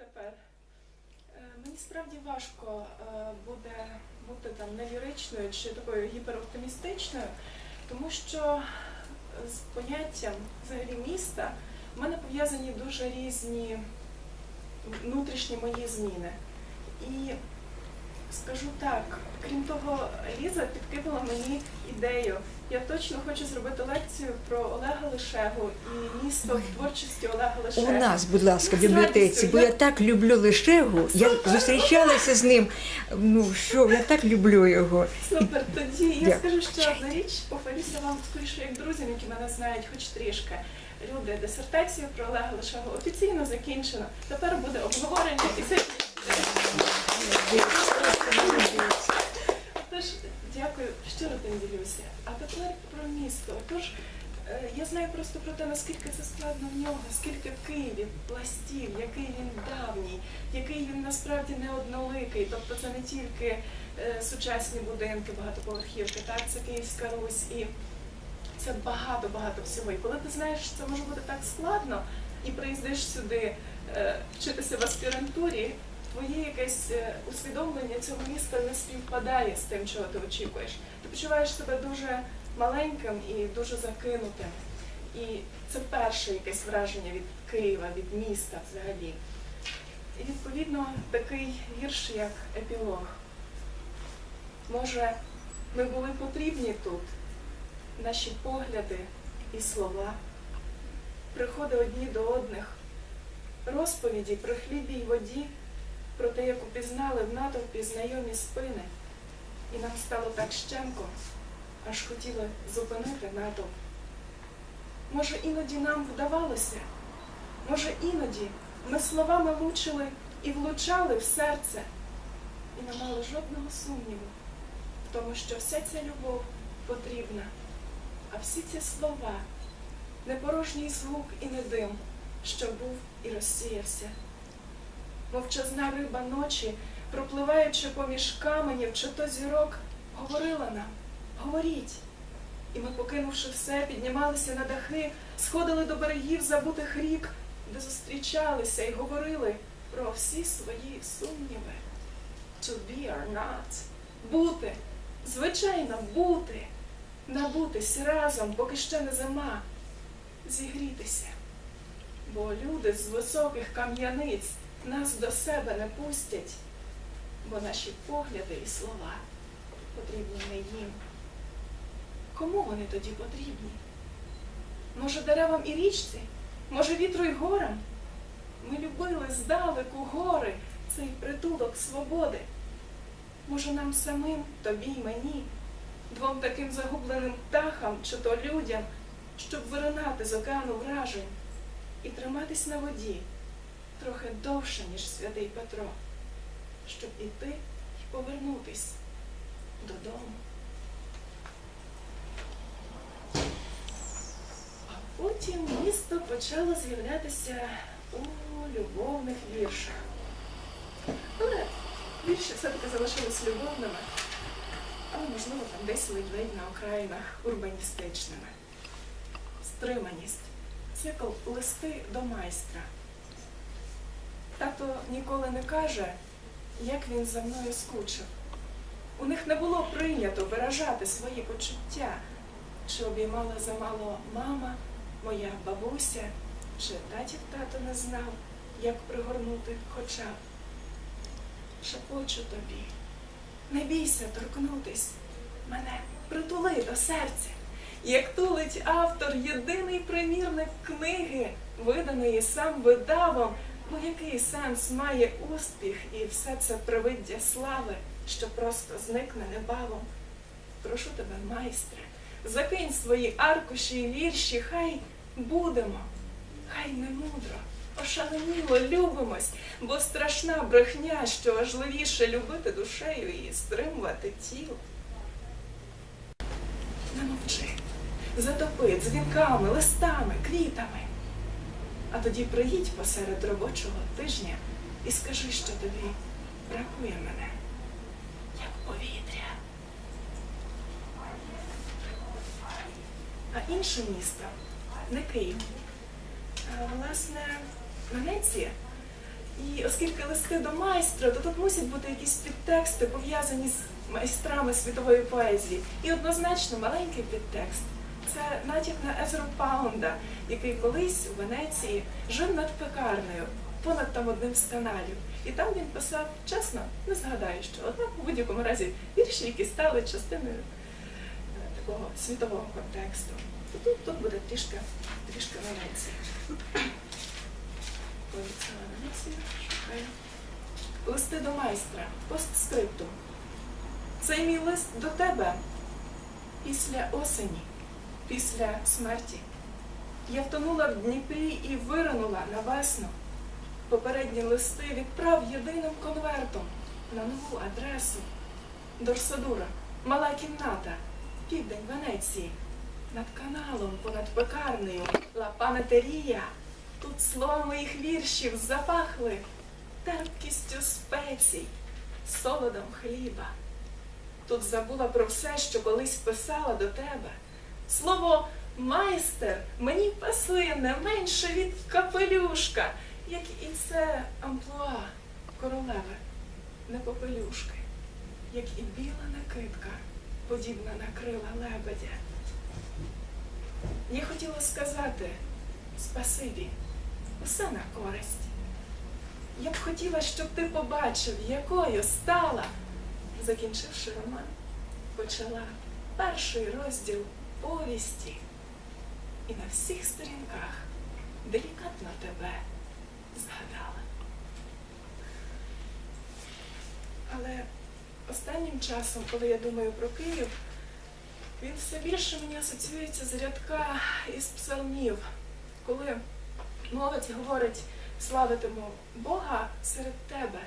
тепер. Е, Мені справді важко е, буде бути там невіричною чи такою гіпероптимістичною, тому що з поняттям взагалі міста в мене пов'язані дуже різні внутрішні мої зміни. І скажу так, крім того, Ліза підкинула мені ідею. Я точно хочу зробити лекцію про Олега Лишегу і місто в творчості Олега У нас, будь ласка, в бібліотеці, бо я так люблю Лишегу. Я зустрічалася з ним. Ну що, я так люблю його. Супер, тоді я Дякую. скажу ще одну річ, повторюся вам скоріше як друзям, які мене знають хоч трішки. Люди, дисертацію про Олега Лишего офіційно закінчено. Тепер буде обговорення і це. Тож, дякую, щиро тим ділюся. А тепер про місто. Тож, е, я знаю просто про те, наскільки це складно в нього, скільки в Києві пластів, який він давній, який він насправді не одноликий. Тобто це не тільки е, сучасні будинки, багатоповерхівки, так, це Київська Русь і це багато-багато всього. І коли ти знаєш, що це може бути так складно, і приїздиш сюди е, вчитися в аспірантурі, твоє якесь е, усвідомлення цього міста не співпадає з тим, чого ти очікуєш. Ти почуваєш себе дуже маленьким і дуже закинутим. І це перше якесь враження від Києва, від міста взагалі. І відповідно такий вірш, як епілог. Може, ми були потрібні тут, наші погляди і слова, приходи одні до одних, розповіді про хлібі й воді, про те, як упізнали в натовпі знайомі спини, і нам стало так щемко, аж хотіли зупинити натовп. Може, іноді нам вдавалося, може, іноді ми словами лучили і влучали в серце, і не мали жодного сумніву в тому, що вся ця любов потрібна, а всі ці слова не порожній звук і не дим, що був і розсіявся. Мовчазна риба ночі, пропливаючи поміж каменів чи то зірок, говорила нам говоріть. І ми, покинувши все, піднімалися на дахи, сходили до берегів забутих рік, де зустрічалися і говорили про всі свої сумніви. To be or not. Бути. Звичайно, бути. Набутись разом, поки ще не зима. Зігрітися. Бо люди з високих кам'яниць нас до себе не пустять, бо наші погляди і слова потрібні не їм. Кому вони тоді потрібні? Може, деревам і річці? Може, вітру й горам? Ми любили здалеку гори, цей притулок свободи. Може, нам самим, тобі й мені, двом таким загубленим птахам чи то людям, щоб виринати з океану вражень і триматись на воді трохи довше, ніж святий Петро, щоб іти і повернутись додому. А потім місто почало з'являтися у любовних віршах. Але вірші все-таки залишились любовними, але, можливо, там десь ледь-ледь на окраїнах урбаністичними. Стриманість. Цикл листи до майстра. Тато ніколи не каже, як він за мною скучив. У них не було прийнято виражати свої почуття, чи обіймала замало мама, моя бабуся, чи татів тато не знав, як пригорнути хоча б. Шепочу тобі, не бійся торкнутись мене, притули до серця. Як тулить автор єдиний примірник книги, виданої сам видавом, бо який сенс має успіх і все це привиддя слави, що просто зникне небавом. Прошу тебе, майстре, закинь свої аркуші і вірші, хай будемо, хай не мудро, ошаленіло любимось, бо страшна брехня, що важливіше любити душею і стримувати тіло. Не мовчи, затопи дзвінками, листами, квітами. А тоді приїдь посеред робочого тижня і скажи, що тобі бракує мене, як повітря. А інше місто не Київ. А, власне, Венеція. І оскільки листи до майстра, то тут мусять бути якісь підтексти, пов'язані з майстрами світової поезії. І однозначно маленький підтекст. Це натяк на Езеру Паунда, який колись у Венеції жив над пекарнею, понад там одним з каналів. І там він писав, чесно, не згадаю, що однак у будь-якому разі вірші, які стали частиною е, такого світового контексту. Тут, тут буде трішки, трішки Венеції. Листи до майстра, постскриптум. Цей мій лист до тебе після осені, після смерті. Я втонула в Дніпрі і виринула на весну. Попередні листи відправ єдиним конвертом на нову адресу. Дорсадура, мала кімната, південь Венеції. Над каналом, понад пекарнею, ла панетерія. Тут слова моїх віршів запахли терпкістю спецій, солодом хліба. Тут забула про все, що колись писала до тебе. Слово майстер мені пасує не менше від капелюшка, як і це амплуа королеви, не попелюшки, як і біла накидка, подібна на крила лебедя. Я хотіла сказати спасибі, усе на користь. Я б хотіла, щоб ти побачив, якою стала, закінчивши роман, почала перший розділ повісті і на всіх сторінках делікатно тебе згадала. Але останнім часом, коли я думаю про Київ, він все більше мені асоціюється з рядка із псалмів, коли молодь говорить славитиму Бога серед тебе,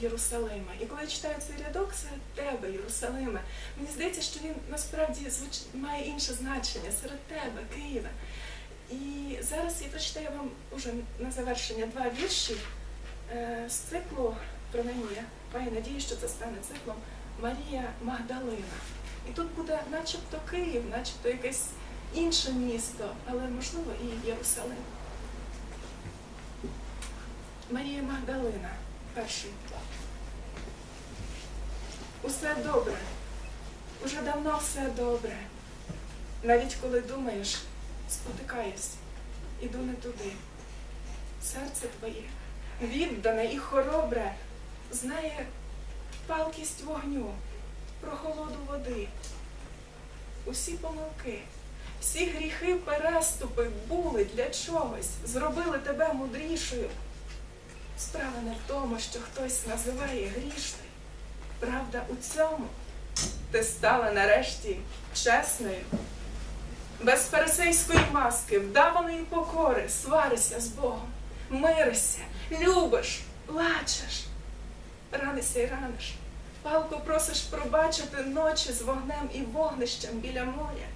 Єрусалима. І коли я читаю цей рядок серед тебе, Єрусалиме, мені здається, що він насправді звуч... має інше значення серед тебе, Києва. І зараз я прочитаю вам уже на завершення два вірші е, з циклу, принаймні я маю надію, що це стане циклом Марія Магдалина. І тут буде начебто Київ, начебто якесь інше місто, але можливо і Єрусалим. Марія Магдалина, перший. Усе добре. Уже давно все добре. Навіть коли думаєш, спотикаюсь, іду не туди. Серце твоє, віддане і хоробре, знає палкість вогню, прохолоду води. Усі помилки, всі гріхи, переступи були для чогось, зробили тебе мудрішою. Справа не в тому, що хтось називає грішною. Правда у цьому ти стала нарешті чесною. Без фарисейської маски, вдаваної покори, сварися з Богом, мирися, любиш, плачеш, ранися й раниш. Палко просиш пробачити ночі з вогнем і вогнищем біля моря.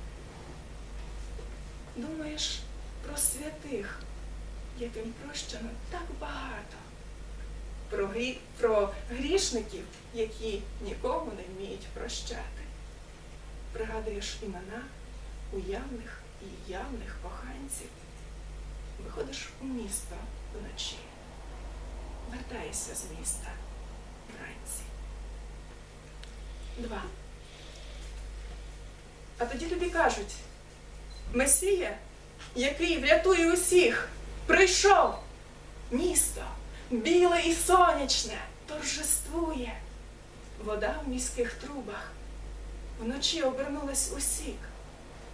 Думаєш про святих, яким прощено так багато про, грі... про грішників, які нікому не вміють прощати. Пригадуєш імена уявних і явних коханців. Виходиш у місто вночі, вертаєшся з міста вранці. Два. А тоді тобі кажуть, Месія, який врятує усіх, прийшов місто біле і сонячне, торжествує. Вода в міських трубах вночі обернулась у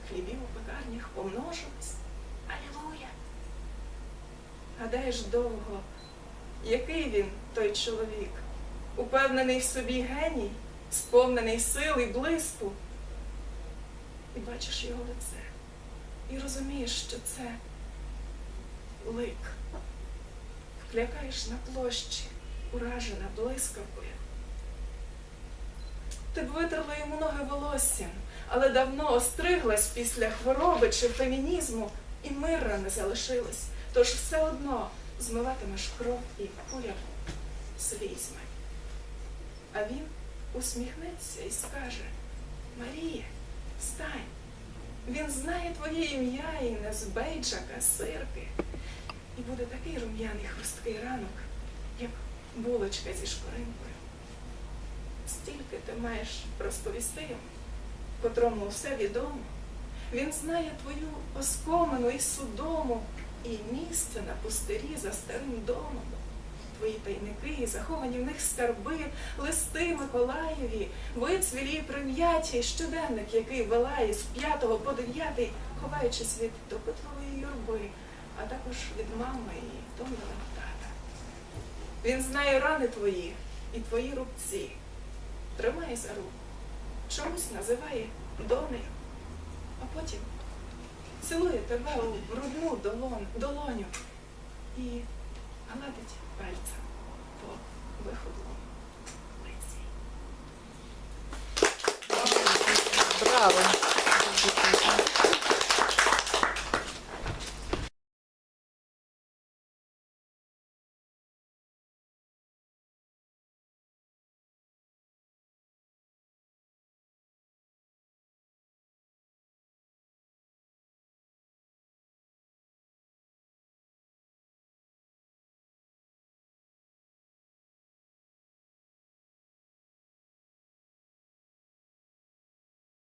хлібів у пекарнях помножилось. Алілуя! Гадаєш довго, який він, той чоловік, упевнений в собі геній, сповнений сил і блиску. І бачиш його лице, і розумієш, що це лик клякаєш на площі, уражена блискавкою. Ти б витерла йому ноги волоссям, але давно остриглась після хвороби чи фемінізму, і мирра не залишилось, тож все одно змиватимеш кров і куряву слізьми. А він усміхнеться і скаже Марія, стань, він знає твоє ім'я і не з бейджака сирки. І буде такий рум'яний хрусткий ранок, як булочка зі шкоринкою. Стільки ти маєш розповісти котрому все відомо. Він знає твою оскомину і судому, і місце на пустирі за старим домом. Твої тайники, заховані в них скарби, листи Миколаєві, вицвілі прим'яті, щоденник, який вилає з п'ятого по дев'ятий, ховаючись від допитливої юрби, а також від мами і втомленого тата. Він знає рани твої і твої рубці, тримає за руку, чомусь називає донею, а потім цілує тебе у грудну долон, долоню і гладить пальцем по лиці. Браво!